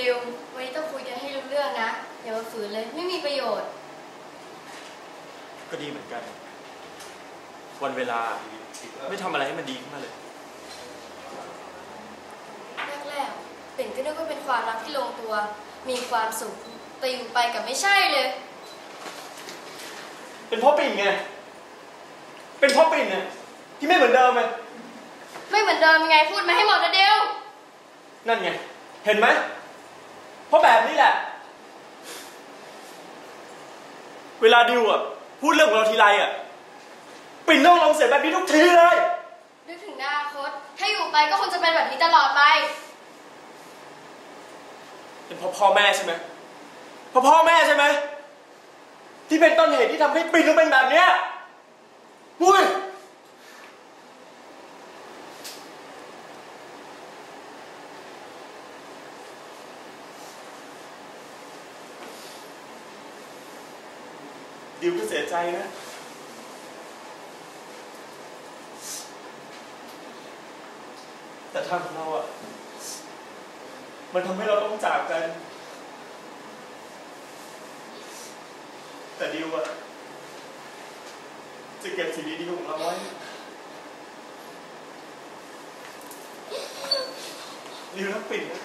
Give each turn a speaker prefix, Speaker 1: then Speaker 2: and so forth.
Speaker 1: ดิววันนี้ต้องคุยกันให้รู้เรื่องนะอย่ามาฝืนเลยไม่มีประโยชน์
Speaker 2: ก็ดีเหมือนกัน วันเวลาไม่ทำอะไรให้มันดีขึ้นมาเลย
Speaker 1: แรกๆปิ่นก็นึกว่าเป็นความรักที่ลงตัว มีความสุขแต่อยู่ไปกับไม่ใช่เลย
Speaker 2: เป็นเพราะปิ่นไง เป็นเพราะปิ่นเนี่ยที่ไม่เหมือนเดิมไง
Speaker 1: ไม่เหมือนเดิมยังไงพูดมาให้หมดนะเดียว
Speaker 2: นั่นไง เห็นไหม เพราะแบบนี้แหละ เวลาดิวอะ พูดเรื่องของเราทีไรอะ ปิ่นต้องลงเสียแบบนี้ทุกทีเลย
Speaker 1: นึกถึงอนาคต ถ้าอยู่ไปก็คงจะเป็นแบบนี้ตลอดไป
Speaker 2: เป็นเพราะพ่อแม่ใช่ไหมเพราะพ่อแม่ใช่ไหม ที่เป็นต้นเหตุที่ทำให้ปิ่นต้องเป็นแบบเนี้ยอุ้ย ดิวก็เสียใจนะ แต่ทางของเราอะ มันทำให้เราต้องจากกัน แต่ดิวอะจะเก็บสิ่งดีๆของเราไว้ดิวรักปิ่นนะ